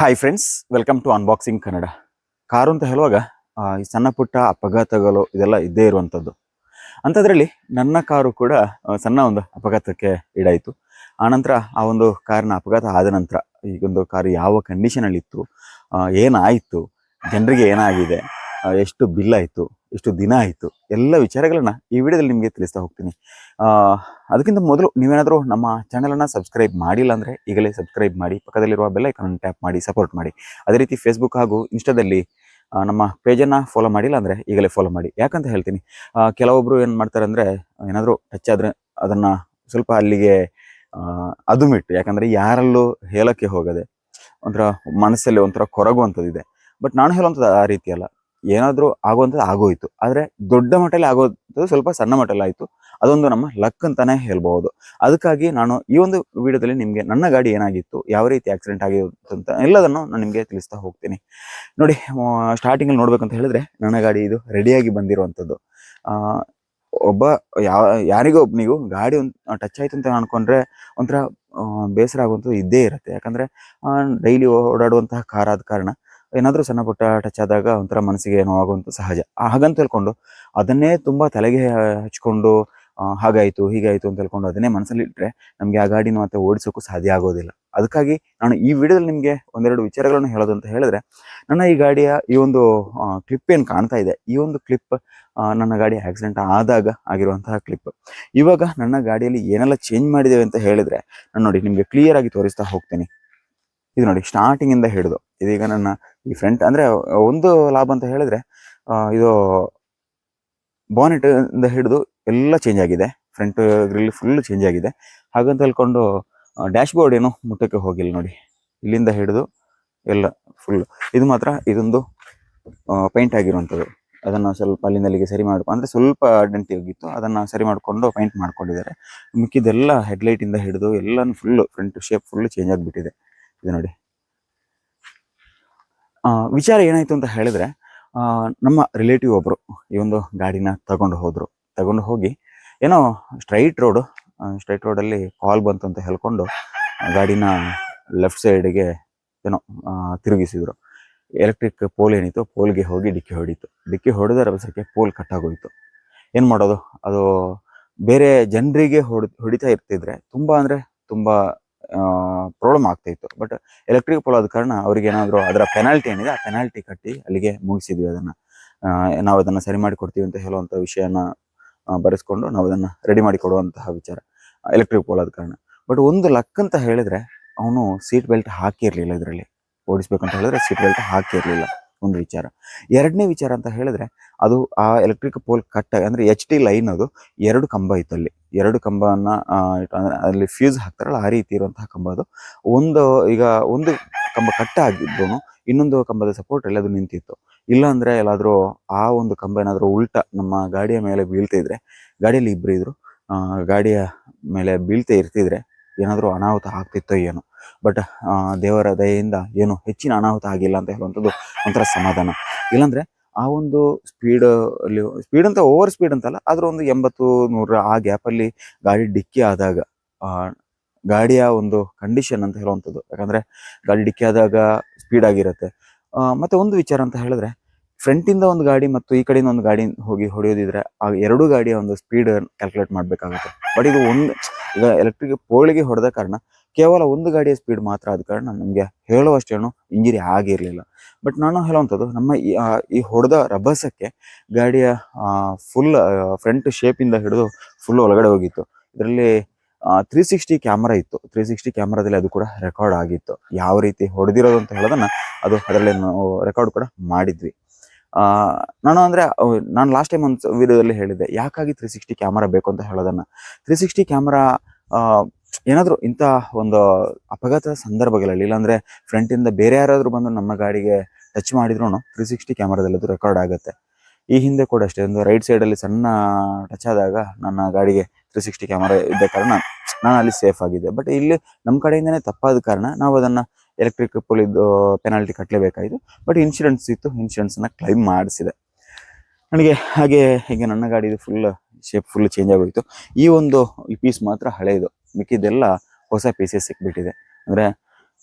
Hi friends welcome to unboxing Kannada car ಅಂತ ಹೇಳುವಾಗ ಈ ಸಣ್ಣ ಪುಟ್ಟ ಅಪಘಾತಗಳು ಇದೆಲ್ಲ ಇದ್ದೇ ಇರುವಂಥದ್ದು. ಅಂಥದ್ರಲ್ಲಿ ನನ್ನ ಕಾರು ಕೂಡ ಸಣ್ಣ ಒಂದು ಅಪಘಾತಕ್ಕೆ ಈಡಾಯಿತು. ಆನಂತರ ಆ ಒಂದು ಕಾರಿನ ಅಪಘಾತ ಆದ ನಂತರ ಈಗೊಂದು ಕಾರು ಯಾವ ಕಂಡೀಷನಲ್ಲಿತ್ತು ಏನಾಯಿತು, ಜನರಿಗೆ ಏನಾಗಿದೆ ಎಷ್ಟು ಬಿಲ್ ಆಯಿತು, ಎಷ್ಟು ದಿನ ಆಯಿತು, ಎಲ್ಲ ವಿಚಾರಗಳನ್ನ ಈ ವಿಡಿಯೋದಲ್ಲಿ ನಿಮಗೆ ತಿಳಿಸ್ತಾ ಹೋಗ್ತೀನಿ. ಅದಕ್ಕಿಂತ ಮೊದಲು ನೀವೇನಾದರೂ ನಮ್ಮ ಚಾನಲನ್ನು ಸಬ್ಸ್ಕ್ರೈಬ್ ಮಾಡಿಲ್ಲ ಅಂದರೆ ಈಗಲೇ ಸಬ್ಸ್ಕ್ರೈಬ್ ಮಾಡಿ, ಪಕ್ಕದಲ್ಲಿರುವ ಬೆಲ್ ಐಕಾನ್ ಟ್ಯಾಪ್ ಮಾಡಿ ಸಪೋರ್ಟ್ ಮಾಡಿ. ಅದೇ ರೀತಿ ಫೇಸ್ಬುಕ್ ಹಾಗೂ ಇನ್ಸ್ಟಾದಲ್ಲಿ ನಮ್ಮ ಪೇಜನ್ನು ಫಾಲೋ ಮಾಡಿಲ್ಲ ಅಂದರೆ ಈಗಲೇ ಫಾಲೋ ಮಾಡಿ. ಯಾಕಂತ ಹೇಳ್ತೀನಿ ಕೆಲವೊಬ್ಬರು ಏನು ಮಾಡ್ತಾರೆ ಅಂದರೆ, ಏನಾದರೂ ಟಚ್ ಆದರೆ ಅದನ್ನು ಸ್ವಲ್ಪ ಅಲ್ಲಿಗೆ ಅದು ಮಿಟ್ಟು ಯಾಕಂದರೆ ಯಾರಲ್ಲೂ ಹೇಳೋಕ್ಕೆ ಹೋಗದೆ ಒಂಥರ ಮನಸ್ಸಲ್ಲಿ ಒಂಥರ ಕೊರಗುವಂಥದ್ದಿದೆ. ಬಟ್ ನಾನು ಹೇಳುವಂಥದ್ದು ಆ ರೀತಿ ಅಲ್ಲ. ಏನಾದರೂ ಆಗುವಂಥದ್ದು ಆಗೋಯ್ತು. ಆದರೆ ದೊಡ್ಡ ಮಟ್ಟಲ್ಲಿ ಆಗೋದು ಸ್ವಲ್ಪ ಸಣ್ಣ ಮಟ್ಟದಲ್ಲಿ ಆಯಿತು ಅದೊಂದು ನಮ್ಮ ಲಕ್ ಅಂತಾನೆ ಹೇಳ್ಬಹುದು. ಅದಕ್ಕಾಗಿ ನಾನು ಈ ಒಂದು ವಿಡಿಯೋದಲ್ಲಿ ನಿಮಗೆ ನನ್ನ ಗಾಡಿ ಏನಾಗಿತ್ತು, ಯಾವ ರೀತಿ ಆಕ್ಸಿಡೆಂಟ್ ಆಗಿತ್ತು ಅಂತ ಎಲ್ಲದನ್ನು ನಾನು ನಿಮಗೆ ತಿಳಿಸ್ತಾ ಹೋಗ್ತೀನಿ. ನೋಡಿ ಸ್ಟಾರ್ಟಿಂಗಲ್ಲಿ ನೋಡ್ಬೇಕಂತ ಹೇಳಿದ್ರೆ ನನ್ನ ಗಾಡಿ ಇದು ರೆಡಿಯಾಗಿ ಬಂದಿರುವಂಥದ್ದು. ಒಬ್ಬ ಯಾವ ಯಾರಿಗೋ ಒಬ್ಬನಿಗೂ ಗಾಡಿ ಒಂದು ಟಚ್ ಆಯಿತು ಅಂತ ಅನ್ಕೊಂಡ್ರೆ ಒಂಥರ ಬೇಸರ ಆಗುವಂಥದ್ದು ಇದ್ದೇ ಇರುತ್ತೆ. ಯಾಕಂದರೆ ಡೈಲಿ ಓಡಾಡುವಂತಹ ಕಾರ್ ಆದ ಕಾರಣ ಏನಾದರೂ ಸಣ್ಣ ಪುಟ್ಟ ಟಚ್ ಆದಾಗ ಒಂಥರ ಮನಸ್ಸಿಗೆ ನೋವಾಗುವಂಥ ಸಹಜ. ಹಾಗಂತ ಹೇಳ್ಕೊಂಡು ಅದನ್ನೇ ತುಂಬ ತಲೆಗೆ ಹಚ್ಕೊಂಡು ಹಾಗಾಯಿತು, ಹೀಗಾಯಿತು ಅಂತ ಹೇಳ್ಕೊಂಡು ಅದನ್ನೇ ಮನಸ್ಸಲ್ಲಿ ಇಟ್ಟರೆ ನಮಗೆ ಆ ಗಾಡಿನ ಮತ್ತೆ ಓಡಿಸೋಕ್ಕೂ ಸಾಧ್ಯ ಆಗೋದಿಲ್ಲ. ಅದಕ್ಕಾಗಿ ನಾನು ಈ ವಿಡಿಯೋದಲ್ಲಿ ನಿಮಗೆ ಒಂದೆರಡು ವಿಚಾರಗಳನ್ನು ಹೇಳೋದು ಅಂತ ಹೇಳಿದ್ರೆ, ನನ್ನ ಈ ಗಾಡಿಯ ಈ ಒಂದು ಕ್ಲಿಪ್ ಏನು ಕಾಣ್ತಾ ಇದೆ? ಈ ಒಂದು ಕ್ಲಿಪ್ ನನ್ನ ಗಾಡಿ ಆಕ್ಸಿಡೆಂಟ್ ಆದಾಗ ಆಗಿರುವಂತಹ ಕ್ಲಿಪ್ ಇವಾಗ ನನ್ನ ಗಾಡಿಯಲ್ಲಿ ಏನೆಲ್ಲ ಚೇಂಜ್ ಮಾಡಿದ್ದೇವೆ ಅಂತ ಹೇಳಿದ್ರೆ, ನಾನು ನೋಡಿ ನಿಮಗೆ ಕ್ಲಿಯರ್ ಆಗಿ ತೋರಿಸ್ತಾ ಹೋಗ್ತೀನಿ. ಇದು ನೋಡಿ ಸ್ಟಾರ್ಟಿಂಗ್ ಇಂದ ಹಿಡಿದು, ಇದೀಗ ನನ್ನ ಈ ಫ್ರಂಟ್ ಅಂದ್ರೆ ಒಂದು ಲಾಭ ಅಂತ ಹೇಳಿದ್ರೆ ಇದು ಬಾನೆಟ್ ಇಂದ ಹಿಡಿದು ಎಲ್ಲ ಚೇಂಜ್ ಆಗಿದೆ. ಫ್ರಂಟ್ ಗ್ರಿಲ್ ಫುಲ್ ಚೇಂಜ್ ಆಗಿದೆ. ಹಾಗಂತ ಹೇಳ್ಕೊಂಡು ಡ್ಯಾಶ್ ಬೋರ್ಡ್ ಏನು ಮುಟ್ಟಕ್ಕೆ ಹೋಗಿಲ್ಲ ನೋಡಿ. ಇಲ್ಲಿಂದ ಹಿಡಿದು ಎಲ್ಲ ಫುಲ್ ಇದು ಮಾತ್ರ ಇದೊಂದು ಪೈಂಟ್ ಆಗಿರುವಂಥದ್ದು. ಅದನ್ನ ಸ್ವಲ್ಪ ಅಲ್ಲಿಂದ ಅಲ್ಲಿಗೆ ಸರಿ ಮಾಡ್ಕೊ, ಅಂದ್ರೆ ಸ್ವಲ್ಪ ಡೆಂಟಿ ಹೋಗಿತ್ತು ಅದನ್ನ ಸರಿ ಮಾಡಿಕೊಂಡು ಪೈಂಟ್ ಮಾಡ್ಕೊಂಡಿದ್ದಾರೆ. ಮಿಕ್ಕಿದೆಲ್ಲ ಹೆಡ್ಲೈಟಿಂದ ಹಿಡಿದು ಎಲ್ಲನೂ full front shape full change ಆಗಿಬಿಟ್ಟಿದೆ. ಇದು ನೋಡಿ. ವಿಚಾರ ಏನಾಯ್ತು ಅಂತ ಹೇಳಿದ್ರೆ ನಮ್ಮ ರಿಲೇಟಿವ್ ಒಬ್ಬರು ಈ ಒಂದು ಗಾಡಿನ ತಗೊಂಡು ಹೋದರು. ತಗೊಂಡು ಹೋಗಿ ಏನೋ ಸ್ಟ್ರೈಟ್ ರೋಡು ಸ್ಟ್ರೈಟ್ ರೋಡಲ್ಲಿ ಕಾಲ್ ಬಂತು ಅಂತ ಹೇಳ್ಕೊಂಡು ಗಾಡಿನ ಲೆಫ್ಟ್ ಸೈಡ್ಗೆ ಏನೋ ತಿರುಗಿಸಿದ್ರು. ಎಲೆಕ್ಟ್ರಿಕ್ ಪೋಲ್ ಏನಿತ್ತು ಪೋಲ್ಗೆ ಹೋಗಿ ಡಿಕ್ಕಿ ಹೊಡಿತು. ಡಿಕ್ಕಿ ಹೊಡೆದ ರಭಸಕ್ಕೆ ಪೋಲ್ ಕಟ್ಟಾಗೋಯಿತು ಏನು ಮಾಡೋದು? ಅದು ಬೇರೆ ಜನರಿಗೆ ಹೊಡ್, ಹೊಡಿತಾ ಇರ್ತಿದ್ರೆ ತುಂಬಾ ಅಂದ್ರೆ ತುಂಬಾ ಪ್ರಾಬ್ಲಮ್ ಆಗ್ತಾ ಇತ್ತು. ಬಟ್ ಎಲೆಕ್ಟ್ರಿಕ್ ಪೋಲ್ ಆದ ಕಾರಣ ಅವ್ರಿಗೆ ಏನಾದರೂ ಅದರ ಪೆನಾಲ್ಟಿ ಏನಿದೆ, ಆ ಪೆನಾಲ್ಟಿ ಕಟ್ಟಿ ಅಲ್ಲಿಗೆ ಮುಗಿಸಿದ್ವಿ ಅದನ್ನ. ನಾವು ಅದನ್ನ ಸರಿ ಮಾಡಿ ಕೊಡ್ತೀವಿ ಅಂತ ಹೇಳುವಂಥ ವಿಷಯನ ಬರೆಸ್ಕೊಂಡು ನಾವು ಅದನ್ನ ರೆಡಿ ಮಾಡಿ ಕೊಡುವಂತಹ ವಿಚಾರ ಎಲೆಕ್ಟ್ರಿಕ್ ಪೋಲ್ ಆದ ಕಾರಣ. ಬಟ್ ಒಂದು ಲಕ್ ಅಂತ ಹೇಳಿದ್ರೆ ಅವನು ಸೀಟ್ ಬೆಲ್ಟ್ ಹಾಕಿರಲಿಲ್ಲ ಇದರಲ್ಲಿ. ಓಡಿಸ್ಬೇಕಂತ ಹೇಳಿದ್ರೆ ಸೀಟ್ ಬೆಲ್ಟ್ ಹಾಕಿರ್ಲಿಲ್ಲ ಒಂದು ವಿಚಾರ. ಎರಡನೇ ವಿಚಾರ ಅಂತ ಹೇಳಿದ್ರೆ ಅದು ಆ ಎಲೆಕ್ಟ್ರಿಕ್ ಪೋಲ್ ಕಟ್ ಅಂದ್ರೆ ಎಚ್ ಟಿ ಲೈನ್ ಅದು ಎರಡು ಕಂಬ ಇತ್ತು ಅಲ್ಲಿ ಎರಡು ಕಂಬವನ್ನ ಅಲ್ಲಿ ಫ್ಯೂಸ್ ಹಾಕ್ತಾರಲ್ಲ, ಆ ರೀತಿ ಇರುವಂತಹ ಕಂಬ ಅದು. ಒಂದು, ಈಗ ಒಂದು ಕಂಬ ಕಟ್ಟ ಆಗಿದ್ದು ಇನ್ನೊಂದು ಕಂಬದ ಸಪೋರ್ಟ್ ಎಲ್ಲ ಅದು ನಿಂತಿತ್ತು. ಇಲ್ಲ ಅಂದ್ರೆ ಎಲ್ಲಾದ್ರೂ ಆ ಒಂದು ಕಂಬ ಏನಾದ್ರೂ ಉಲ್ಟ ನಮ್ಮ ಗಾಡಿಯ ಮೇಲೆ ಬೀಳ್ತಾ ಇದ್ರೆ ಗಾಡಿಯಲ್ಲಿ ಇಬ್ರು ಇದ್ರು ಗಾಡಿಯ ಮೇಲೆ ಬೀಳ್ತಾ ಇರ್ತಿದ್ರೆ ಏನಾದ್ರೂ ಅನಾಹುತ ಆಗ್ತಿತ್ತೋ ಏನೋ. ಬಟ್ ದೇವರ ದಯೆಯಿಂದ ಏನು ಹೆಚ್ಚಿನ ಅನಾಹುತ ಆಗಿಲ್ಲ ಅಂತ ಹೇಳುವಂಥದ್ದು ಒಂಥರ ಸಮಾಧಾನ. ಇಲ್ಲಾಂದ್ರೆ ಆ ಒಂದು ಸ್ಪೀಡ್ ಅಲ್ಲಿ ಸ್ಪೀಡ್ ಅಂತ ಓವರ್ ಸ್ಪೀಡ್ ಅಂತಲ್ಲ, ಆದ್ರೆ ಒಂದು ಎಂಬತ್ತು, ನೂರ ಆ ಗ್ಯಾಪ್ ಅಲ್ಲಿ ಗಾಡಿ ಡಿಕ್ಕಿ ಆದಾಗ ಗಾಡಿಯ ಒಂದು ಕಂಡೀಷನ್ ಅಂತ ಹೇಳುವಂಥದ್ದು. ಯಾಕಂದ್ರೆ ಗಾಡಿ ಡಿಕ್ಕಿ ಆದಾಗ ಸ್ಪೀಡ್ ಆಗಿರುತ್ತೆ. ಮತ್ತೆ ಒಂದು ವಿಚಾರ ಅಂತ ಹೇಳಿದ್ರೆ ಫ್ರಂಟ್ ಇಂದ ಒಂದು ಗಾಡಿ ಮತ್ತು ಈ ಕಡೆಯಿಂದ ಒಂದು ಗಾಡಿ ಹೋಗಿ ಹೊಡೆಯೋದಿದ್ರೆ, ಆ ಎರಡು ಗಾಡಿಯ ಒಂದು ಸ್ಪೀಡ್ ಕ್ಯಾಲ್ಕುಲೇಟ್ ಮಾಡಬೇಕಾಗುತ್ತೆ. ಬಟ್ ಇದು ಒಂದು, ಈಗ ಎಲೆಕ್ಟ್ರಿಕ್ ಪೋಳಿಗೆ ಹೊಡೆದ ಕಾರಣ ಕೇವಲ ಒಂದು ಗಾಡಿಯ ಸ್ಪೀಡ್ ಮಾತ್ರ ಆದ ಕಾರಣ ನಮಗೆ ಹೇಳುವಷ್ಟೇನು ಇಂಜಿರಿ ಆಗಿರಲಿಲ್ಲ. ಬಟ್ ನಾನು ಹೇಳುವಂಥದ್ದು, ನಮ್ಮ ಈ ಹೊಡೆದ ರಭಸಕ್ಕೆ ಗಾಡಿಯ ಫುಲ್ ಫ್ರಂಟ್ ಶೇಪಿಂದ ಹಿಡಿದು ಫುಲ್ ಒಳಗಡೆ ಹೋಗಿತ್ತು. ಇದರಲ್ಲಿ ತ್ರೀ ಸಿಕ್ಸ್ಟಿ ಕ್ಯಾಮ್ರಾ ಇತ್ತು. ತ್ರೀ ಸಿಕ್ಸ್ಟಿ ಕ್ಯಾಮ್ರಾದಲ್ಲಿ ಅದು ಕೂಡ ರೆಕಾರ್ಡ್ ಆಗಿತ್ತು. ಯಾವ ರೀತಿ ಹೊಡೆದಿರೋದು ಅಂತ ಹೇಳೋದನ್ನ ಅದು ಅದರಲ್ಲಿ ರೆಕಾರ್ಡ್ ಕೂಡ ಮಾಡಿದ್ವಿ. ನಾನು ಅಂದರೆ ನಾನು ಲಾಸ್ಟ್ ಟೈಮ್ ಒಂದು ವಿಡಿಯೋದಲ್ಲಿ ಹೇಳಿದ್ದೆ, ಯಾಕಾಗಿ ತ್ರೀ ಸಿಕ್ಸ್ಟಿ ಕ್ಯಾಮ್ರಾ ಬೇಕು ಅಂತ ಹೇಳೋದನ್ನು? ತ್ರೀ ಸಿಕ್ಸ್ಟಿ ಕ್ಯಾಮ್ರಾ ಏನಾದರೂ ಇಂಥ ಒಂದು ಅಪಘಾತ ಸಂದರ್ಭಗಳಲ್ಲಿ, ಇಲ್ಲಾಂದರೆ ಫ್ರಂಟ್ ಇಂದ ಬೇರೆ ಯಾರಾದರೂ ಬಂದು ನಮ್ಮ ಗಾಡಿಗೆ ಟಚ್ ಮಾಡಿದ್ರು ತ್ರೀ ಸಿಕ್ಸ್ಟಿ ಕ್ಯಾಮ್ರಾದಲ್ಲಿ ರೆಕಾರ್ಡ್ ಆಗುತ್ತೆ. ಈ ಹಿಂದೆ ಕೂಡ ಅಷ್ಟೇ, ಒಂದು ರೈಟ್ ಸೈಡಲ್ಲಿ ಸಣ್ಣ ಟಚ್ ಆದಾಗ ನನ್ನ ಗಾಡಿಗೆ ತ್ರೀ ಸಿಕ್ಸ್ಟಿ ಕ್ಯಾಮರಾ ಇದ್ದ ಕಾರಣ ನಾನು ಅಲ್ಲಿ ಸೇಫ್ ಆಗಿದ್ದೆ. ಬಟ್ ಇಲ್ಲಿ ನಮ್ಮ ಕಡೆಯಿಂದನೇ ತಪ್ಪಾದ ಕಾರಣ ನಾವು ಅದನ್ನ ಎಲೆಕ್ಟ್ರಿಕ್ ಪುಲಿದ್ದು ಪೆನಾಲ್ಟಿ ಕಟ್ಟಲೇಬೇಕಾಯಿತು ಬಟ್ ಇನ್ಶೂರೆನ್ಸ್ ಇತ್ತು ಇನ್ಶೂರೆನ್ಸನ್ನು ಕ್ಲೈಮ್ ಮಾಡಿಸಿದೆ. ನನಗೆ ಹಾಗೆ, ಹೀಗೆ ನನ್ನ ಗಾಡಿದು ಫುಲ್ ಶೇಪ್ ಫುಲ್ ಚೇಂಜ್ ಆಗೋಯ್ತು. ಈ ಒಂದು ಈ ಪೀಸ್ ಮಾತ್ರ ಹಳೆಯದು ಮಿಕ್ಕಿದ್ದೆಲ್ಲ ಹೊಸ ಪೀಸಸ್ ಸಿಕ್ಬಿಟ್ಟಿದೆ. ಅಂದರೆ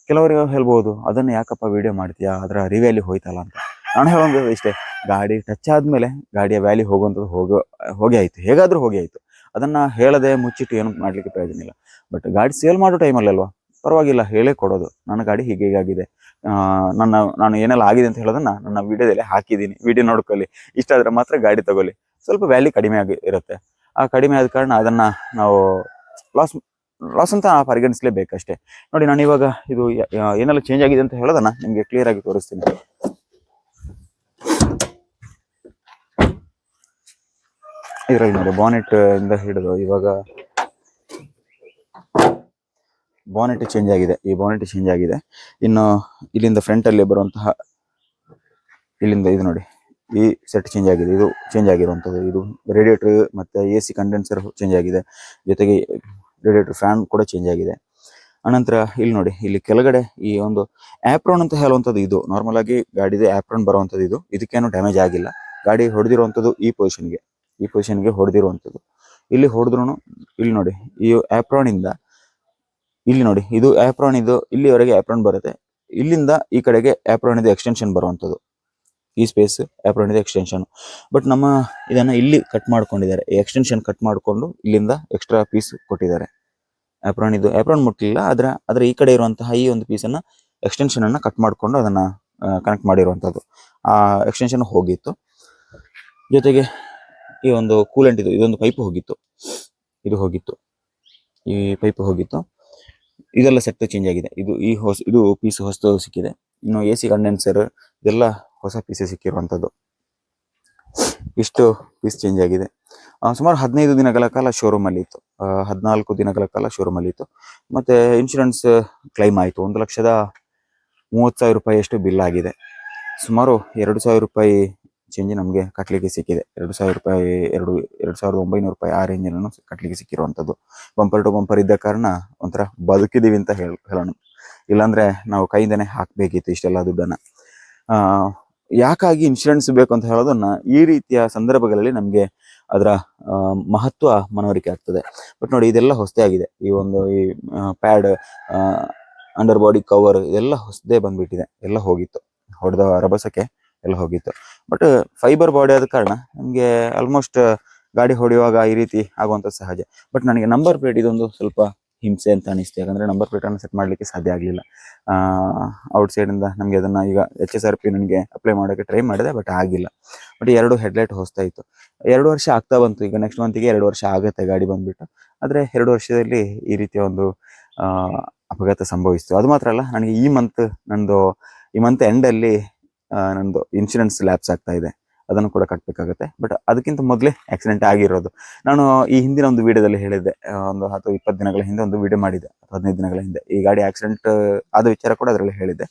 ಕೆಲವರಿಗೆ ಹೇಳ್ಬೋದು, ಅದನ್ನು ಯಾಕಪ್ಪ ವೀಡಿಯೋ ಮಾಡ್ತೀಯಾ? ಅದರ ರಿವ್ಯಾಲಿ ಹೋಯ್ತಲ್ಲ ಅಂತ. ನಾನು ಹೇಳೋದು ಇಷ್ಟೇ, ಗಾಡಿ ಟಚ್ ಆದಮೇಲೆ ಗಾಡಿಯ ವ್ಯಾಲಿ ಹೋಗುವಂಥದ್ದು ಹೋಗೋ, ಹೋಗಿ ಆಯಿತು. ಹೇಗಾದರೂ ಹೋಗಿ ಆಯಿತು. ಅದನ್ನು ಹೇಳದೆ ಮುಚ್ಚಿಟ್ಟು ಏನು ಮಾಡ್ಲಿಕ್ಕೆ ಪ್ರಯೋಜನ ಇಲ್ಲ. ಬಟ್ ಗಾಡಿ ಸೇಲ್ ಮಾಡೋ ಟೈಮಲ್ಲಿ ಅಲ್ವಾ? ಪರವಾಗಿಲ್ಲ, ಹೇಳೇ ಕೊಡೋದು. ನನ್ನ ಗಾಡಿ ಹೀಗೆ ಹೀಗಾಗಿದೆ ನನ್ನ, ನಾನು ಏನೆಲ್ಲ ಆಗಿದೆ ಅಂತ ಹೇಳೋದನ್ನು ನನ್ನ ವಿಡಿಯೋದಲ್ಲಿ ಹಾಕಿದ್ದೀನಿ. ವಿಡಿಯೋ ನೋಡ್ಕೊಳ್ಳಿ. ಇಷ್ಟ ಆದ್ರೆ ಮಾತ್ರ ಗಾಡಿ ತಗೊಳ್ಳಿ. ಸ್ವಲ್ಪ ವ್ಯಾಲ್ಯೂ ಕಡಿಮೆ ಆಗಿ ಇರುತ್ತೆ. ಆ ಕಡಿಮೆ ಆದ ಕಾರಣ ಅದನ್ನು ನಾವು ಲಾಸ್ ಲಾಸ್ ಅಂತ ಪರಿಗಣಿಸಲೇಬೇಕಷ್ಟೇ. ನೋಡಿ ನಾನು ಇವಾಗ ಇದು ಏನೆಲ್ಲ ಚೇಂಜ್ ಆಗಿದೆ ಅಂತ ಹೇಳೋದನ್ನ ನಿಮಗೆ ಕ್ಲಿಯರ್ ಆಗಿ ತೋರಿಸ್ತೀನಿ. ಇದರಲ್ಲಿ ನೋಡಿ ಬಾನೆಟ್ ಇಂದ ಹಿಡಿದು ಇವಾಗ ಬಾನೆಟ್ ಚೇಂಜ್ ಆಗಿದೆ. ಈ ಬಾನೆಟ್ ಚೇಂಜ್ ಆಗಿದೆ. ಇನ್ನು ಇಲ್ಲಿಂದ ಫ್ರಂಟ್ ಅಲ್ಲಿ ಬರುವಂತಹ ಇಲ್ಲಿಂದ ಇದು ನೋಡಿ, ಈ ಸೆಟ್ ಚೇಂಜ್ ಆಗಿದೆ. ಇದು ಚೇಂಜ್ ಆಗಿರುವಂಥದ್ದು. ಇದು ರೇಡಿಯೇಟರ್ ಮತ್ತೆ ಎ ಸಿ ಕಂಡೆನ್ಸರ್ ಚೇಂಜ್ ಆಗಿದೆ. ಜೊತೆಗೆ ರೇಡಿಯೇಟರ್ ಫ್ಯಾನ್ ಕೂಡ ಚೇಂಜ್ ಆಗಿದೆ. ಅನಂತರ ಇಲ್ಲಿ ನೋಡಿ, ಇಲ್ಲಿ ಕೆಳಗಡೆ ಈ ಒಂದು ಆಪ್ರೋನ್ ಅಂತ ಹೇಳುವಂಥದ್ದು ಇದು. ನಾರ್ಮಲ್ ಆಗಿ ಗಾಡಿದು ಆಪ್ರಾನ್ ಬರುವಂಥದ್ದು ಇದು. ಇದಕ್ಕೇನು ಡ್ಯಾಮೇಜ್ ಆಗಿಲ್ಲ. ಗಾಡಿ ಹೊಡೆದಿರುವಂಥದ್ದು ಈ ಪೊಸಿಷನ್ಗೆ ಈ ಪೊಸಿಷನ್ಗೆ ಹೊಡೆದಿರುವಂಥದ್ದು. ಇಲ್ಲಿ ಹೊಡೆದ್ರು ಇಲ್ಲಿ ನೋಡಿ, ಈ ಆಪ್ರಾನ್ ಇಂದ ಇಲ್ಲಿ ನೋಡಿ, ಇದು ಆ್ಯಪ್ರಾನ್ ಇದು ಇಲ್ಲಿವರೆಗೆ ಆಪ್ರಾನ್ ಬರುತ್ತೆ. ಇಲ್ಲಿಂದ ಈ ಕಡೆಗೆ ಆಪ್ರಾನ್ ಇದು ಎಕ್ಸ್ಟೆನ್ಷನ್ ಬರುವಂಥದ್ದು. ಈ ಸ್ಪೇಸ್ ಆ್ಯಪ್ರಾನ್ ಇದು ಎಕ್ಸ್ಟೆನ್ಷನ್ ಬಟ್ ನಮ್ಮ ಇದನ್ನ ಇಲ್ಲಿ ಕಟ್ ಮಾಡ್ಕೊಂಡಿದ್ದಾರೆ. ಎಕ್ಸ್ಟೆನ್ಷನ್ ಕಟ್ ಮಾಡಿಕೊಂಡು ಇಲ್ಲಿಂದ ಎಕ್ಸ್ಟ್ರಾ ಪೀಸ್ ಕೊಟ್ಟಿದ್ದಾರೆ. ಆಪ್ರಾನ್ ಇದು ಆಪ್ರಾನ್ ಮುಟ್ಟಲಿಲ್ಲ ಅದರ ಅದರ ಈ ಕಡೆ ಇರುವಂತಹ ಈ ಒಂದು ಪೀಸನ್ನು ಎಕ್ಸ್ಟೆನ್ಷನನ್ನು ಕಟ್ ಮಾಡಿಕೊಂಡು ಅದನ್ನ ಕನೆಕ್ಟ್ ಮಾಡಿರುವಂಥದ್ದು ಆ ಎಕ್ಸ್ಟೆನ್ಷನ್ ಹೋಗಿತ್ತು. ಜೊತೆಗೆ ಈ ಒಂದು ಕೂಲೆಂಟ್ ಇದು, ಇದೊಂದು ಪೈಪ್ ಹೋಗಿತ್ತು. ಇದು ಹೋಗಿತ್ತು. ಈ ಪೈಪ್ ಹೋಗಿತ್ತು. ಇದೆಲ್ಲ ಸೆಟ್ ಚೇಂಜ್ ಆಗಿದೆ. ಇದು ಈ ಹೊಸ, ಇದು ಪೀಸ್ ಹೊಸದು ಸಿಕ್ಕಿದೆ. ಇನ್ನು ಎ ಸಿ ಕಂಡೆನ್ಸರ್ ಇದೆಲ್ಲ ಹೊಸ ಪೀಸ್ ಸಿಕ್ಕಿರುವಂಥದ್ದು ಇಷ್ಟು ಪೀಸ್ ಚೇಂಜ್ ಆಗಿದೆ. ಸುಮಾರು ಹದಿನೈದು ದಿನಗಳ ಕಾಲ ಶೋರೂಮ್ ಅಲ್ಲಿ ಇತ್ತು ಹದಿನಾಲ್ಕು ದಿನಗಳ ಕಾಲ ಶೋರೂಮ್ ಮತ್ತು ಇನ್ಶೂರೆನ್ಸ್ ಕ್ಲೈಮ್ ಆಯಿತು. ಒಂದು ಲಕ್ಷದ ಮೂವತ್ತು ಸಾವಿರ ರೂಪಾಯಿಯಷ್ಟು ಬಿಲ್ ಆಗಿದೆ. ಸುಮಾರು ಎರಡು ಸಾವಿರ ರೂಪಾಯಿ ಚೇಂಜ್ ನಮಗೆ ಕಟ್ಟಲಿಕ್ಕೆ ಸಿಕ್ಕಿದೆ. ಎರಡು ಸಾವಿರ ರೂಪಾಯಿ, ಎರಡು ಎರಡು ಸಾವಿರದ ಒಂಬೈನೂರು ರೂಪಾಯಿ ಆ ರೇಂಜನ್ನು ಕಟ್ಟಲಿಕ್ಕೆ ಸಿಕ್ಕಿರುವಂಥದ್ದು. ಬಂಪರ್ ಟು ಬಂಪರ್ ಇದ್ದ ಕಾರಣ ಒಂಥರ ಬದುಕಿದ್ದೀವಿ ಅಂತ ಹೇಳಿ, ಹೇಳೋಣ. ಇಲ್ಲಾಂದ್ರೆ ನಾವು ಕೈಯಿಂದನೇ ಹಾಕಬೇಕಿತ್ತು ಇಷ್ಟೆಲ್ಲ ದುಡ್ಡನ್ನು. ಯಾಕಾಗಿ ಇನ್ಶೂರೆನ್ಸ್ ಬೇಕು ಅಂತ ಹೇಳೋದನ್ನ ಈ ರೀತಿಯ ಸಂದರ್ಭಗಳಲ್ಲಿ ನಮಗೆ ಅದರ ಮಹತ್ವ ಮನವರಿಕೆ ಆಗ್ತದೆ. ಬಟ್ ನೋಡಿ, ಇದೆಲ್ಲ ಹೊಸದೇ ಆಗಿದೆ. ಈ ಒಂದು, ಈ ಪ್ಯಾಡ್ ಅಂಡರ್ ಬಾಡಿ ಕವರ್ ಇದೆಲ್ಲ ಹೊಸದೇ ಬಂದ್ಬಿಟ್ಟಿದೆ. ಎಲ್ಲ ಹೋಗಿತ್ತು. ಹೊಡೆದ ರಭಸಕ್ಕೆ ಎಲ್ಲ ಹೋಗಿತ್ತು. ಬಟ್ ಫೈಬರ್ ಬಾಡಿ ಆದ ಕಾರಣ ನಮಗೆ ಆಲ್ಮೋಸ್ಟ್ ಗಾಡಿ ಹೊಡೆಯುವಾಗ ಈ ರೀತಿ ಆಗುವಂಥ ಸಹಜ. ಬಟ್ ನನಗೆ ನಂಬರ್ ಪ್ಲೇಟ್ ಇದೊಂದು ಸ್ವಲ್ಪ ಹಿಂಸೆ ಅಂತ ಅನಿಸ್ತು. ಯಾಕಂದರೆ ನಂಬರ್ ಪ್ಲೇಟನ್ನು ಸೆಟ್ ಮಾಡಲಿಕ್ಕೆ ಸಾಧ್ಯ ಆಗಲಿಲ್ಲ. ಔಟ್ಸೈಡಿಂದ ನಮಗೆ ಅದನ್ನು ಈಗ ಎಚ್ ಎಸ್ ಆರ್ ಪಿ ನನಗೆ ಅಪ್ಲೈ ಮಾಡೋಕೆ ಟ್ರೈ ಮಾಡಿದೆ ಬಟ್ ಆಗಿಲ್ಲ. ಬಟ್ ಎರಡು ಹೆಡ್ಲೈಟ್ ಹೊಸ್ತಾ ಇತ್ತು. ಎರಡು ವರ್ಷ ಆಗ್ತಾ ಬಂತು, ಈಗ ನೆಕ್ಸ್ಟ್ ಮಂತಿಗೆ ಎರಡು ವರ್ಷ ಆಗುತ್ತೆ ಗಾಡಿ ಬಂದ್ಬಿಟ್ಟು. ಆದರೆ ಎರಡು ವರ್ಷದಲ್ಲಿ ಈ ರೀತಿಯ ಒಂದು ಅಪಘಾತ ಸಂಭವಿಸಿತು. ಅದು ಮಾತ್ರ ಅಲ್ಲ, ನನಗೆ ಈ ಮಂತ್ ನಂದು, ಈ ಮಂತ್ ಎಂಡಲ್ಲಿ ನಂದು ಇನ್ಶೂರೆನ್ಸ್ ಲ್ಯಾಪ್ಸ್ ಆಗ್ತಾ ಇದೆ. ಅದನ್ನು ಕೂಡ ಕಟ್ಟಬೇಕಾಗುತ್ತೆ ಬಟ್ ಅದಕ್ಕಿಂತ ಮೊದಲೇ ಆಕ್ಸಿಡೆಂಟ್ ಆಗಿರೋದು. ನಾನು ಈ ಹಿಂದಿನ ಒಂದು ವಿಡಿಯೋದಲ್ಲಿ ಹೇಳಿದ್ದೆ ಒಂದು ಹತ್ತು ಇಪ್ಪತ್ತು ದಿನಗಳ ಹಿಂದೆ ಒಂದು ವಿಡಿಯೋ ಮಾಡಿದ್ದೆ, ಹದಿನೈದು ದಿನಗಳ ಹಿಂದೆ. ಈ ಗಾಡಿ ಆಕ್ಸಿಡೆಂಟ್ ಆದ ವಿಚಾರ ಕೂಡ ಅದರಲ್ಲಿ ಹೇಳಿದ್ದೆ.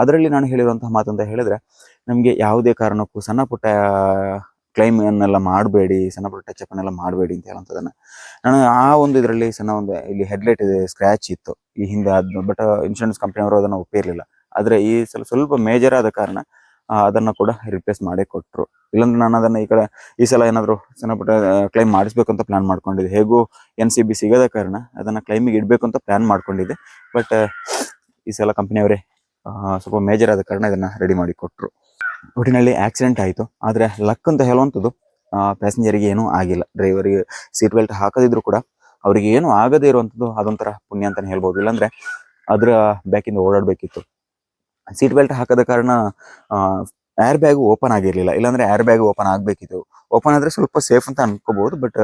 ಅದರಲ್ಲಿ ನಾನು ಹೇಳಿರುವಂತಹ ಮಾತು ಅಂತ ಹೇಳಿದ್ರೆ, ನಮಗೆ ಯಾವುದೇ ಕಾರಣಕ್ಕೂ ಸಣ್ಣ ಪುಟ್ಟ ಕ್ಲೈಮ್ ಅನ್ನೆಲ್ಲ ಮಾಡಬೇಡಿ, ಸಣ್ಣ ಪುಟ್ಟ ಟಚ್ ಅನ್ನೆಲ್ಲ ಮಾಡಬೇಡಿ ಅಂತ ಹೇಳುವಂಥದ್ದನ್ನ. ನಾನು ಆ ಒಂದು ಇದರಲ್ಲಿ ಸಣ್ಣ ಒಂದು ಇಲ್ಲಿ ಹೆಡ್ಲೈಟ್ ಇದೆ ಸ್ಕ್ರಾಚ್ ಇತ್ತು. ಈ ಹಿಂದೆ ಅದ್ ಬಟ್ ಇನ್ಶೂರೆನ್ಸ್ ಕಂಪ್ನಿಯವರು ಅದನ್ನು ಒಪ್ಪಿರಲಿಲ್ಲ. ಆದ್ರೆ ಈ ಸಲ ಸ್ವಲ್ಪ ಮೇಜರ್ ಆದ ಕಾರಣ ಅದನ್ನು ಕೂಡ ರಿಪ್ಲೇಸ್ ಮಾಡೇ ಕೊಟ್ಟರು ಇಲ್ಲಾಂದ್ರೆ ನಾನು ಅದನ್ನ ಈ ಕಡೆ, ಈ ಸಲ ಏನಾದರೂ ಸಣ್ಣ ಪುಟ್ಟ ಕ್ಲೈಮ್ ಮಾಡಿಸ್ಬೇಕು ಅಂತ ಪ್ಲಾನ್ ಮಾಡ್ಕೊಂಡಿದ್ದೆ. ಹೇಗೂ ಎನ್ ಸಿ ಬಿ ಸಿಗದ ಕಾರಣ ಅದನ್ನ ಕ್ಲೈಮಿಗೆ ಇಡಬೇಕು ಅಂತ ಪ್ಲಾನ್ ಮಾಡ್ಕೊಂಡಿದ್ದೆ. ಬಟ್ ಈ ಸಲ ಕಂಪನಿಯವರೇ ಸ್ವಲ್ಪ ಮೇಜರ್ ಆದ ಕಾರಣ ಇದನ್ನ ರೆಡಿ ಮಾಡಿ ಕೊಟ್ರು. ಒಟ್ಟಿನಲ್ಲಿ ಆಕ್ಸಿಡೆಂಟ್ ಆಯಿತು. ಆದರೆ ಲಕ್ ಅಂತ ಹೇಳುವಂಥದ್ದು ಪ್ಯಾಸೆಂಜರಿಗೆ ಏನೂ ಆಗಿಲ್ಲ. ಡ್ರೈವರಿಗೆ ಸೀಟ್ ಬೆಲ್ಟ್ ಹಾಕದಿದ್ರು ಕೂಡ ಅವರಿಗೆ ಏನು ಆಗದೇ ಇರುವಂಥದ್ದು ಅದೊಂಥರ ಪುಣ್ಯ ಅಂತಾನೆ ಹೇಳ್ಬೋದು. ಇಲ್ಲಾಂದ್ರೆ ಅದರ ಬ್ಯಾಕಿಂದ ಓಡಾಡಬೇಕಿತ್ತು. ಸೀಟ್ ಬೆಲ್ಟ್ ಹಾಕದ ಕಾರಣ ಏರ್ ಬ್ಯಾಗ್ ಓಪನ್ ಆಗಿರ್ಲಿಲ್ಲ. ಇಲ್ಲಾಂದ್ರೆ ಏರ್ ಬ್ಯಾಗ್ ಓಪನ್ ಆಗಬೇಕಿತ್ತು. ಓಪನ್ ಆದ್ರೆ ಸ್ವಲ್ಪ ಸೇಫ್ ಅಂತ ಅನ್ಕೋಬಹುದು ಬಟ್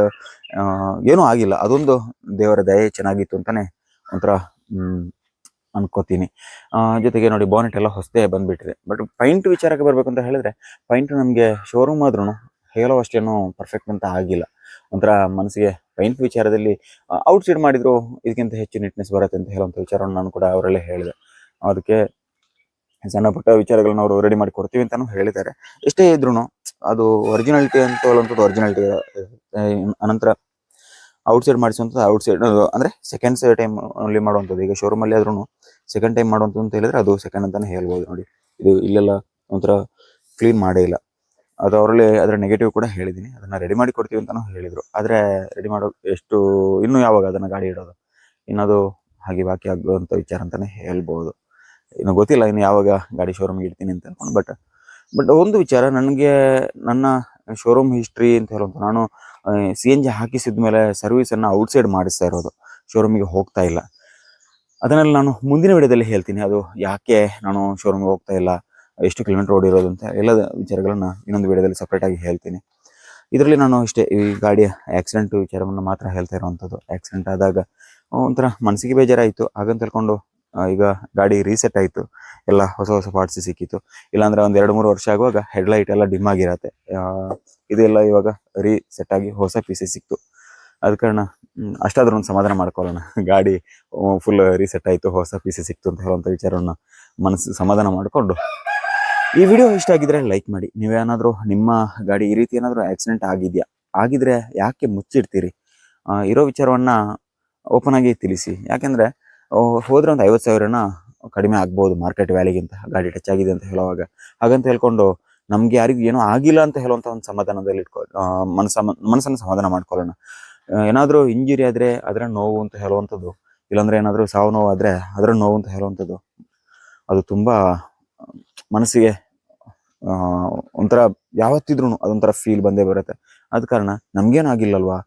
ಏನೂ ಆಗಿಲ್ಲ. ಅದೊಂದು ದೇವರ ದಯೆ ಚೆನ್ನಾಗಿತ್ತು ಅಂತಾನೆ ಒಂಥರ ಅನ್ಕೋತೀನಿ. ಜೊತೆಗೆ ನೋಡಿ ಬಾನೆಟ್ ಎಲ್ಲ ಹೊಸದೇ ಬಂದ್ಬಿಟ್ಟಿದೆ ಬಟ್ ಪೈಂಟ್ ವಿಚಾರಕ್ಕೆ ಬರಬೇಕು ಅಂತ ಹೇಳಿದ್ರೆ ಪೈಂಟ್ ನಮಗೆ ಶೋರೂಮ್ ಆದ್ರೂ ಹೇಳೋ ಅಷ್ಟೇನು ಪರ್ಫೆಕ್ಟ್ ಅಂತ ಆಗಿಲ್ಲ. ಒಂಥರ ಮನಸ್ಸಿಗೆ ಪೈಂಟ್ ವಿಚಾರದಲ್ಲಿ ಔಟ್ಸೈಡ್ ಮಾಡಿದ್ರು ಇದಕ್ಕಿಂತ ಹೆಚ್ಚು ನೀಟ್ನೆಸ್ ಬರುತ್ತೆ ಅಂತ ಹೇಳುವಂಥ ವಿಚಾರವನ್ನು ನಾನು ಕೂಡ ಅವರಲ್ಲೇ ಹೇಳಿದೆ. ಅದಕ್ಕೆ ಸಣ್ಣ ಪುಟ್ಟ ವಿಚಾರಗಳನ್ನ ಅವರು ರೆಡಿ ಮಾಡಿ ಕೊಡ್ತೀವಿ ಅಂತಲೂ ಹೇಳಿದ್ದಾರೆ. ಎಷ್ಟೇ ಇದ್ರು ಅದು ಒರಿಜಿನಾಲಿಟಿ ಅಂತ ಹೇಳುವಂಥದ್ದು ಒರಿಜಿನಾಲಿಟಿ ಅನಂತರ ಔಟ್ ಸೈಡ್ ಮಾಡಿಸುವಂಥದ್ದು ಔಟ್ ಸೈಡ್ ಅಂದ್ರೆ ಸೆಕೆಂಡ್ ಟೈಮ್ ಅಲ್ಲಿ ಮಾಡುವಂಥದ್ದು. ಈಗ ಶೋರೂಮಲ್ಲಿ ಆದ್ರೂ ಸೆಕೆಂಡ್ ಟೈಮ್ ಮಾಡುವಂಥದ್ದು ಅಂತ ಹೇಳಿದ್ರೆ ಅದು ಸೆಕೆಂಡ್ ಅಂತಾನೆ ಹೇಳ್ಬೋದು ನೋಡಿ. ಇದು ಇಲ್ಲೆಲ್ಲ ಒಂಥರ ಕ್ಲೀನ್ ಮಾಡೇ ಇಲ್ಲ. ಅದು ಅವರಲ್ಲಿ ಅದರ ನೆಗೆಟಿವ್ ಕೂಡ ಹೇಳಿದ್ದೀನಿ. ಅದನ್ನ ರೆಡಿ ಮಾಡಿ ಕೊಡ್ತೀವಿ ಅಂತಲೂ ಹೇಳಿದ್ರು. ಆದ್ರೆ ರೆಡಿ ಮಾಡೋ ಎಷ್ಟು, ಇನ್ನು ಯಾವಾಗ ಅದನ್ನ ಗಾಡಿ ಇಡೋದು? ಇನ್ನದು ಹಾಗೆ ಬಾಕಿ ಆಗುವಂಥ ವಿಚಾರ ಅಂತಲೇ ಹೇಳ್ಬೋದು. ಇನ್ನು ಗೊತ್ತಿಲ್ಲ ಇನ್ನು ಯಾವಾಗ ಗಾಡಿ ಶೋರೂಮ್ಗೆ ಇಡ್ತೀನಿ ಅಂತ ಬಟ್ ಬಟ್ ಒಂದು ವಿಚಾರ, ನನಗೆ, ನನ್ನ ಶೋರೂಮ್ ಹಿಸ್ಟ್ರಿ ಅಂತ ಹೇಳುವಂಥ ನಾನು ಸಿ ಎನ್ ಜಿ ಹಾಕಿಸಿದ ಮೇಲೆ ಸರ್ವಿಸನ್ನು ಔಟ್ಸೈಡ್ ಮಾಡಿಸ್ತಾ ಇರೋದು. ಶೋರೂಮಿಗೆ ಹೋಗ್ತಾ ಇಲ್ಲ. ಅದನ್ನೆಲ್ಲ ನಾನು ಮುಂದಿನ ವಿಡಿಯೋದಲ್ಲಿ ಹೇಳ್ತೀನಿ. ಅದು ಯಾಕೆ ನಾನು ಶೋರೂಮ್ಗೆ ಹೋಗ್ತಾ ಇಲ್ಲ ಎಷ್ಟು ಕಿಲೋಮೀಟರ್ ಓಡಿರೋದು ಅಂತ ಎಲ್ಲ ವಿಚಾರಗಳನ್ನ ಇನ್ನೊಂದು ವಿಡಿಯೋದಲ್ಲಿ ಸಪ್ರೇಟಾಗಿ ಹೇಳ್ತೀನಿ. ಇದರಲ್ಲಿ ನಾನು ಇಷ್ಟೇ ಈ ಗಾಡಿಯ ಆಕ್ಸಿಡೆಂಟ್ ವಿಚಾರವನ್ನು ಮಾತ್ರ ಹೇಳ್ತಾ ಇರುವಂಥದ್ದು ಆಕ್ಸಿಡೆಂಟ್ ಆದಾಗ ಒಂಥರ ಮನಸ್ಸಿಗೆ ಬೇಜಾರಾಯಿತು. ಹಾಗಂತ ಹೇಳ್ಕೊಂಡು ಆ, ಈಗ ಗಾಡಿ ರೀಸೆಟ್ ಆಯಿತು. ಎಲ್ಲ ಹೊಸ ಹೊಸ ಪಾರ್ಟ್ಸ್ ಸಿಕ್ಕಿತ್ತು ಇಲ್ಲಾಂದ್ರೆ ಒಂದು ಎರಡು ಮೂರು ವರ್ಷ ಆಗುವಾಗ ಹೆಡ್ಲೈಟ್ ಎಲ್ಲ ಡಿಮ್ ಆಗಿರತ್ತೆ. ಇದೆಲ್ಲ ಇವಾಗ ರೀಸೆಟ್ ಆಗಿ ಹೊಸ ಪೀಸಸ್ ಸಿಕ್ತು. ಅದ ಕಾರಣ ಅಷ್ಟಾದ್ರೂ ಒಂದು ಸಮಾಧಾನ ಮಾಡ್ಕೊಳ್ಳೋಣ. ಗಾಡಿ ಫುಲ್ ರೀಸೆಟ್ ಆಯಿತು, ಹೊಸ ಪೀಸಸ್ ಸಿಕ್ತು ಅಂತ ಹೇಳುವಂಥ ವಿಚಾರವನ್ನು ಮನಸ್ಸು ಸಮಾಧಾನ ಮಾಡಿಕೊಂಡು. ಈ ವಿಡಿಯೋ ಇಷ್ಟ ಆಗಿದ್ರೆ ಲೈಕ್ ಮಾಡಿ. ನೀವೇನಾದರೂ ನಿಮ್ಮ ಗಾಡಿ ಈ ರೀತಿ ಏನಾದರೂ ಆಕ್ಸಿಡೆಂಟ್ ಆಗಿದೆಯಾ? ಆಗಿದ್ರೆ ಯಾಕೆ ಮುಚ್ಚಿಡ್ತೀರಿ? ಇರೋ ವಿಚಾರವನ್ನು ಓಪನ್ ಆಗಿ ತಿಳಿಸಿ. ಯಾಕೆಂದ್ರೆ ಹೋದ್ರೆ ಒಂದು ಐವತ್ತು ಸಾವಿರನ ಕಡಿಮೆ ಆಗ್ಬೋದು ಮಾರ್ಕೆಟ್ ವ್ಯಾಲಿಗಿಂತ ಗಾಡಿ ಟಚ್ ಆಗಿದೆ ಅಂತ ಹೇಳುವಾಗ. ಹಾಗಂತ ಹೇಳ್ಕೊಂಡು ನಮ್ಗೆ ಯಾರಿಗೂ ಏನೂ ಆಗಿಲ್ಲ ಅಂತ ಹೇಳುವಂಥ ಒಂದು ಸಮಾಧಾನದಲ್ಲಿ ಇಟ್ಕೊ ಮನಸ್ಸ ಮನಸ್ಸನ್ನು ಸಮಾಧಾನ ಮಾಡ್ಕೊಳ್ಳೋಣ. ಏನಾದರೂ ಇಂಜುರಿ ಆದರೆ ಅದರ ನೋವು ಅಂತ ಹೇಳುವಂಥದ್ದು, ಇಲ್ಲಾಂದ್ರೆ ಏನಾದರೂ ಸಾವು ನೋವು ಆದರೆ ಅದರ ನೋವು ಅಂತ ಹೇಳುವಂಥದ್ದು, ಅದು ತುಂಬ ಮನಸ್ಸಿಗೆ ಒಂಥರ ಯಾವತ್ತಿದ್ರು ಅದೊಂಥರ ಫೀಲ್ ಬಂದೇ ಬರುತ್ತೆ. ಆದ ಕಾರಣ ನಮ್ಗೇನು ಆಗಿಲ್ಲಲ್ವಾ?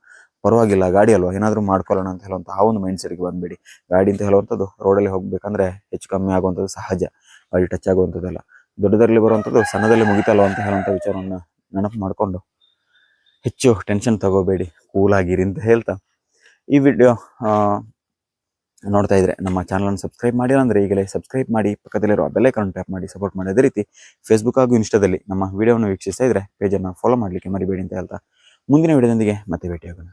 ಪರವಾಗಿಲ್ಲ, ಗಾಡಿ ಅಲ್ವಾ? ಏನಾದರೂ ಮಾಡ್ಕೊಳ್ಳೋಣ ಅಂತ ಹೇಳುವಂಥ ಆ ಒಂದು ಮೈಂಡ್ ಸೆಟ್ಗೆ ಬಂದ್ಬಿಡಿ. ಗಾಡಿ ಅಂತ ಹೇಳುವಂಥದ್ದು ರೋಡಲ್ಲಿ ಹೋಗಬೇಕಂದ್ರೆ ಹೆಚ್ಚು ಕಮ್ಮಿ ಆಗುವಂಥದ್ದು ಸಹಜ. ಗಾಡಿ ಟಚ್ ಆಗುವಂಥದ್ದಲ್ಲ. ದೊಡ್ಡದರಲ್ಲಿ ಬರುವಂಥದ್ದು ಸಣ್ಣದಲ್ಲಿ ಮುಗಿತಲ್ವ ಅಂತ ಹೇಳುವಂಥ ವಿಚಾರವನ್ನು ನೆನಪು ಮಾಡಿಕೊಂಡು ಹೆಚ್ಚು ಟೆನ್ಷನ್ ತಗೋಬೇಡಿ. ಕೂಲಾಗಿರಿ ಅಂತ ಹೇಳ್ತಾ ಈ ವಿಡಿಯೋ ನೋಡ್ತಾ ಇದ್ರೆ ನಮ್ಮ ಚಾನಲನ್ನು ಸಬ್ಸ್ಕ್ರೈಬ್ ಮಾಡಿಲ್ಲ ಅಂದರೆ ಈಗಲೇ ಸಬ್ಸ್ಕ್ರೈಬ್ ಮಾಡಿ, ಪಕ್ಕದಲ್ಲಿರುವ ಬೆಲ್ಲೈಕನ್ನು ಟ್ಯಾಪ್ ಮಾಡಿ ಸಪೋರ್ಟ್ ಮಾಡಿ ಅದೇ ರೀತಿ ಫೇಸ್ಬುಕ್ ಹಾಗೂ ಇನ್ಸ್ಟಾದಲ್ಲಿ ನಮ್ಮ ವಿಡಿಯೋವನ್ನು ವೀಕ್ಷಿಸ್ತಾ ಇದ್ರೆ ಪೇಜನ್ನು ಫಾಲೋ ಮಾಡಲಿಕ್ಕೆ ಮರಿಬೇಡಿ ಅಂತ ಹೇಳ್ತಾ ಮುಂದಿನ ವಿಡಿಯೋದೊಂದಿಗೆ ಮತ್ತೆ ಭೇಟಿಯಾಗೋಣ.